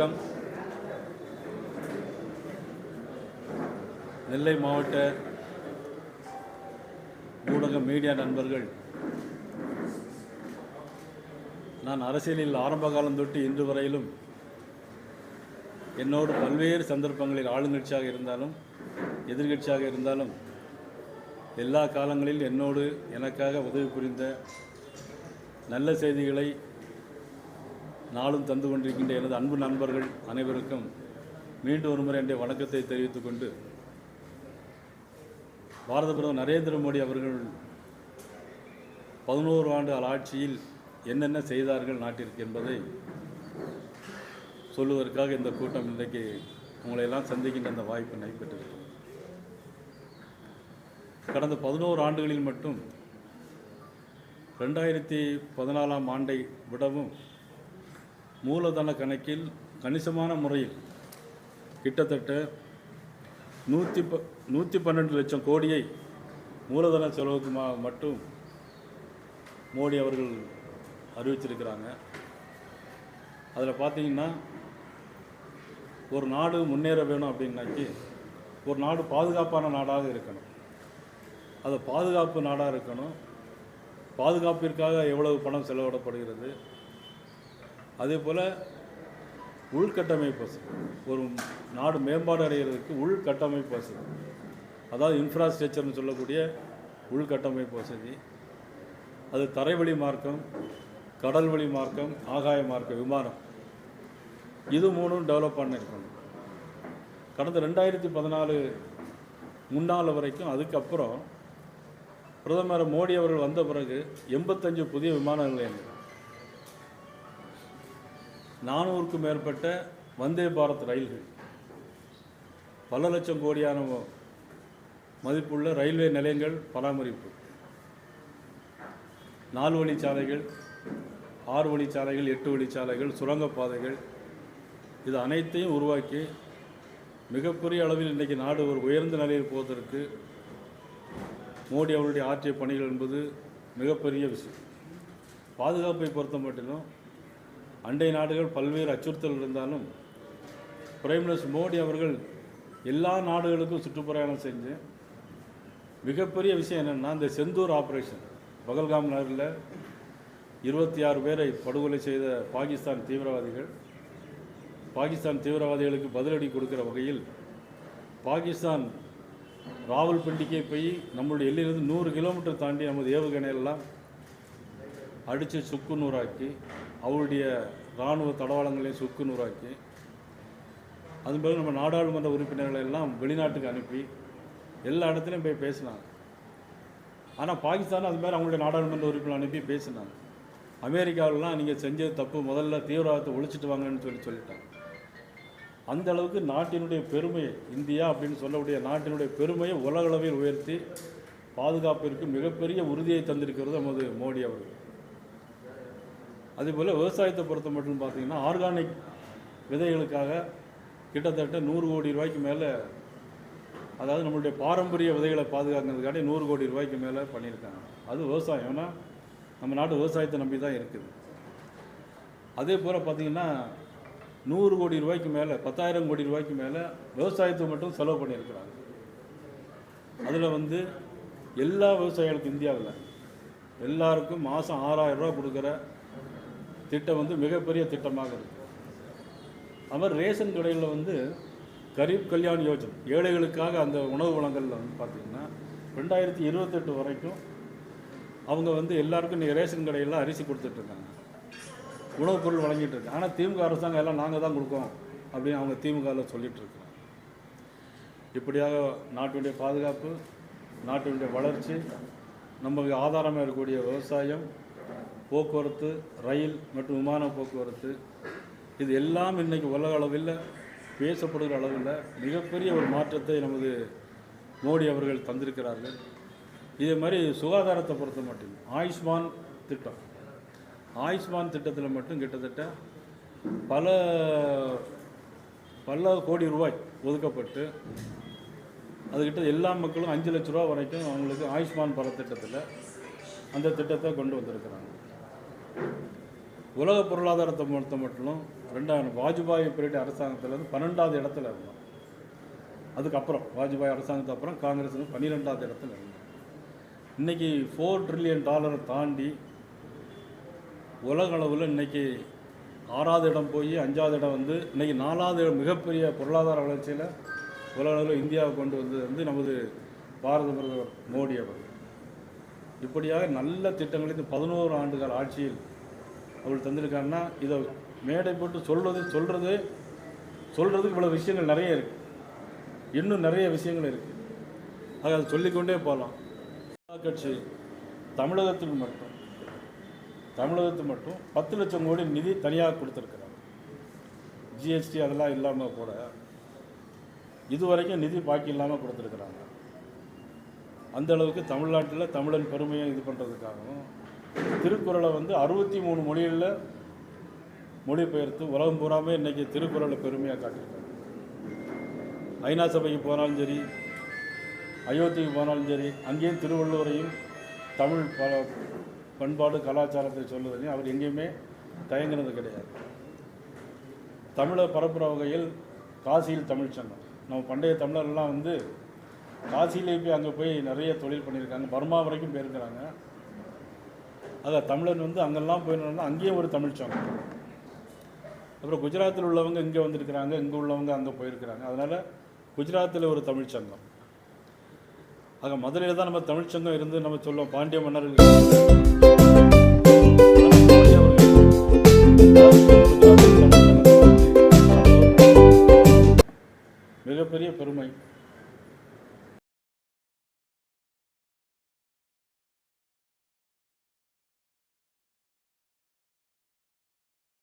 வணக்கம். நெல்லை மாவட்ட ஊடக மீடியா நண்பர்கள் நான் அரசியலில் ஆரம்ப காலம் தொட்டு இன்று வரையிலும் என்னோடு பல்வேறு சந்தர்ப்பங்களில் ஆளுங்கட்சியாக இருந்தாலும் எதிர்கட்சியாக இருந்தாலும் எல்லா காலங்களில் என்னோடு எனக்காக உதவி புரிந்த நல்ல செய்திகளை நாளும் தந்து கொண்டிருக்கின்ற எனது அன்பு நண்பர்கள் அனைவருக்கும் மீண்டும் ஒருமுறை என்னுடைய வணக்கத்தை தெரிவித்துக் கொண்டு பாரத பிரதமர் நரேந்திர மோடி அவர்கள் பதினோரு ஆண்டு ஆட்சியில் என்னென்ன செய்தார்கள் நாட்டிற்கு என்பதை சொல்லுவதற்காக இந்த கூட்டம் இன்றைக்கு உங்களை எல்லாம் சந்திக்கின்ற அந்த வாய்ப்பினை பெற்றிருக்கிறோம் கடந்த பதினோரு ஆண்டுகளில் மட்டும் ரெண்டாயிரத்தி பதினாலாம் ஆண்டை விடவும் மூலதன கணக்கில் கணிசமான முறையில் கிட்டத்தட்ட நூற்றி ப நூற்றி பன்னெண்டு லட்சம் கோடியை மூலதன செலவுக்கு மட்டும் மோடி அவர்கள் அறிவிச்சிருக்கிறாங்க அதில் பார்த்தீங்கன்னா ஒரு நாடு முன்னேற வேணும் அப்படின்னாக்கி ஒரு நாடு பாதுகாப்பான நாடாக இருக்கணும். அது பாதுகாப்பு நாடாக இருக்கணும். பாதுகாப்பிற்காக எவ்வளவு பணம் செலவிடப்படுகிறது. அதே போல் உள்கட்டமைப்பு வசதி. ஒரு நாடு மேம்பாடு அடைகிறதுக்கு உள்கட்டமைப்பு வசதி. அதாவது இன்ஃப்ராஸ்ட்ரக்சர்னு சொல்லக்கூடிய உள்கட்டமைப்பு வசதி. அது தரைவழி மார்க்கம் கடல் வழி மார்க்கம் ஆகாய மார்க்கம் விமானம். இது மூணும் டெவலப் பண்ணியிருக்கணும் கடந்த ரெண்டாயிரத்தி பதினாலு முன்னால் வரைக்கும் அதுக்கப்புறம் பிரதமர் மோடி அவர்கள் வந்த பிறகு எண்பத்தஞ்சு புதிய விமான நிலையங்கள். நானூறுக்கும் மேற்பட்ட வந்தே பாரத் ரயில்கள். பல லட்சம் கோடியான மதிப்புள்ள ரயில்வே நிலையங்கள் பராமரிப்பு. நாலு வழிச்சாலைகள் ஆறு வழிச்சாலைகள் எட்டு வழிச்சாலைகள் சுரங்கப்பாதைகள் இது அனைத்தையும் உருவாக்கி மிகப்பெரிய அளவில் இன்றைக்கு நாடு ஒரு உயர்ந்த நிலையில் போவதற்கு மோடி அவருடைய ஆற்றிய பணிகள் என்பது மிகப்பெரிய விஷயம். பாதுகாப்பை பொறுத்த மட்டிலும் அண்டை நாடுகள் பல்வேறு அச்சுறுத்தல் இருந்தாலும் பிரைம் மினிஸ்டர் மோடி அவர்கள் எல்லா நாடுகளுக்கும் சுற்றுப்பிரயாணம் செஞ்சு மிகப்பெரிய விஷயம் என்னென்னா இந்த செந்தூர் ஆப்ரேஷன் பகல்காம் நகரில் இருபத்தி ஆறு பேரை படுகொலை செய்த பாகிஸ்தான் தீவிரவாதிகள் பாகிஸ்தான் தீவிரவாதிகளுக்கு பதிலடி கொடுக்கிற வகையில் பாகிஸ்தான் ராவல்பிண்டிக்கே போய் நம்மளுடைய எல்லையிலிருந்து நூறு கிலோமீட்டர் தாண்டி நமது ஏவுகணையெல்லாம் அடித்து சுக்கு நூறாக்கி அவருடைய இராணுவ தடவாளங்களையும் சுக்கு நூறாக்கி அதன் பிறகு நம்ம நாடாளுமன்ற உறுப்பினர்களை எல்லாம் வெளிநாட்டுக்கு அனுப்பி எல்லா இடத்துலையும் போய் பேசினாங்க. ஆனால் பாகிஸ்தான் அது மாதிரி அவங்களுடைய நாடாளுமன்ற உறுப்பினர் அனுப்பி பேசினாங்க. அமெரிக்காவிலலாம் நீங்கள் செஞ்ச தப்பு முதல்ல தீவிரவாதத்தை ஒழிச்சிட்டு வாங்கன்னு சொல்லி சொல்லிட்டாங்க. அந்த அளவுக்கு நாட்டினுடைய பெருமையை இந்தியா அப்படின்னு சொல்லக்கூடிய நாட்டினுடைய பெருமையை உலகளவில் உயர்த்தி பாதுகாப்பிற்கு மிகப்பெரிய உறுதியை தந்திருக்கிறது நமது மோடி அவர்கள். அதேபோல் விவசாயத்தை பொறுத்த மட்டும் பார்த்தீங்கன்னா ஆர்கானிக் விதைகளுக்காக கிட்டத்தட்ட நூறு கோடி ரூபாய்க்கு மேலே அதாவது நம்மளுடைய பாரம்பரிய விதைகளை பாதுகாக்கிறதுக்காண்டி நூறு கோடி ரூபாய்க்கு மேலே பண்ணியிருக்காங்க. அது விவசாயம். ஏன்னா நம்ம நாட்டு விவசாயத்தை நம்பி தான் இருக்குது. அதே போல் பார்த்திங்கன்னா நூறு கோடி ரூபாய்க்கு மேலே பத்தாயிரம் கோடி ரூபாய்க்கு மேலே விவசாயத்தை மட்டும் செலவு பண்ணியிருக்கிறாங்க. அதில் வந்து எல்லா விவசாயிகளுக்கும் இந்தியாவில் எல்லாருக்கும் மாதம் ஆறாயிரம் ரூபா கொடுக்குற திட்டம் வந்து மிகப்பெரிய திட்டமாக இருக்குது அது ரேஷன் கடையில் வந்து கரீப் கல்யாண் யோஜன் ஏழைகளுக்காக அந்த உணவு வளங்களில் வந்து பார்த்திங்கன்னா ரெண்டாயிரத்தி இருபத்தெட்டு வரைக்கும் அவங்க வந்து எல்லாருக்கும் இன்றைக்கி ரேஷன் கடையில் அரிசி கொடுத்துட்ருக்காங்க உணவுப் பொருள் வழங்கிட்டு இருக்கு. ஆனால் திமுக அரசாங்கம் எல்லாம் நாங்கள் தான் கொடுக்கோம் அப்படின்னு அவங்க திமுகவில் சொல்லிகிட்டு இருக்கிறாங்க இப்படியாக நாட்டினுடைய பாதுகாப்பு நாட்டினுடைய வளர்ச்சி நமக்கு ஆதாரமாக இருக்கக்கூடிய விவசாயம் போக்குவரத்து ரயில் மற்றும் விமான போக்குவரத்து இது எல்லாம் இன்றைக்கி உலக அளவில் பேசப்படுகிற அளவில் மிகப்பெரிய ஒரு மாற்றத்தை நமது மோடி அவர்கள் தந்திருக்கிறார்கள். இதே மாதிரி சுகாதாரத்தை பொறுத்த மட்டும் ஆயுஷ்மான் திட்டம். ஆயுஷ்மான் திட்டத்தில் மட்டும் கிட்டத்தட்ட பல பல கோடி ரூபாய் ஒதுக்கப்பட்டு அதுக்கிட்ட எல்லா மக்களும் அஞ்சு லட்ச ரூபா வரைக்கும் அவங்களுக்கு ஆயுஷ்மான் பல திட்டத்தில் அந்த திட்டத்தை கொண்டு வந்திருக்கிறாங்க. உலக பொருளாதாரத்தை பொறுத்த மட்டும் ரெண்டாயிரம் வாஜ்பாய் பீரியட் அரசாங்கத்தில் இருந்து பன்னெண்டாவது இடத்துல இருந்தோம் அதுக்கப்புறம் வாஜ்பாய் அரசாங்கத்துக்கு அப்புறம் காங்கிரஸ் வந்து பன்னிரெண்டாவது இடத்துல இருந்தோம் இன்னைக்கு ஃபோர் ட்ரில்லியன் டாலரை தாண்டி உலக அளவில் இன்னைக்கு ஆறாவது இடம் போய் அஞ்சாவது இடம் வந்து இன்னைக்கு நாலாவது இடம் மிகப்பெரிய பொருளாதார வளர்ச்சியில் உலக அளவில் இந்தியாவை கொண்டு வந்தது வந்து நமது பாரத பிரதமர் மோடி அவர்கள். இப்படியாக நல்ல திட்டங்களை இந்த பதினோரு ஆண்டுகள் ஆட்சியில் அவர் தந்திருக்காருன்னா இதை மேடை போட்டு சொல்கிறது சொல்கிறது சொல்கிறதுக்கு இவ்வளோ விஷயங்கள் நிறைய இருக்குது இன்னும் நிறைய விஷயங்கள் இருக்குது ஆக அதை சொல்லிக்கொண்டே போகலாம் கட்சி தமிழகத்தில் மட்டும் தமிழகத்துக்கு மட்டும் பத்து லட்சம் கோடி நிதி தனியாக கொடுத்துருக்குறாங்க. ஜிஎஸ்டி அதெல்லாம் இல்லாமல் கூட இதுவரைக்கும் நிதி பாக்கி இல்லாமல் கொடுத்துருக்குறாங்க. அந்த அளவுக்கு தமிழ்நாட்டில் தமிழன் பெருமையை இது பண்ணுறதுக்காகவும் திருக்குறளை வந்து அறுபத்தி மூணு மொழிகளில் மொழிபெயர்த்து உலகம் பூராமே இன்றைக்கி திருக்குறளை பெருமையாக காட்டியிருக்காங்க. ஐநா சபைக்கு போனாலும் சரி அயோத்திக்கு போனாலும் சரி அங்கேயும் திருவள்ளுவரையும் தமிழ் ப பண்பாடு கலாச்சாரத்தை சொல்லுவதையும் அவர் எங்கேயுமே தயங்கினது கிடையாது. தமிழை பரப்புகிற வகையில் காசியில் தமிழ் சங்கம். நம்ம பண்டைய தமிழர்லாம் வந்து காசியிலே போய் அங்கே போய் நிறைய தொழில் பண்ணியிருக்காங்க. பர்மா வரைக்கும் போயிருக்கிறாங்க. அதான் தமிழன் வந்து அங்கெல்லாம் போயிருந்தோம்னா அங்கேயும் ஒரு தமிழ் சங்கம் அப்புறம் குஜராத்தில் உள்ளவங்க இங்கே வந்திருக்கிறாங்க இங்கே உள்ளவங்க அங்கே போயிருக்கிறாங்க. அதனால் குஜராத்தில் ஒரு தமிழ் சங்கம் ஆக மதுரையில் தான் நம்ம தமிழ் சங்கம் இருந்து நம்ம சொல்லுவோம் பாண்டிய மன்னர்கள்.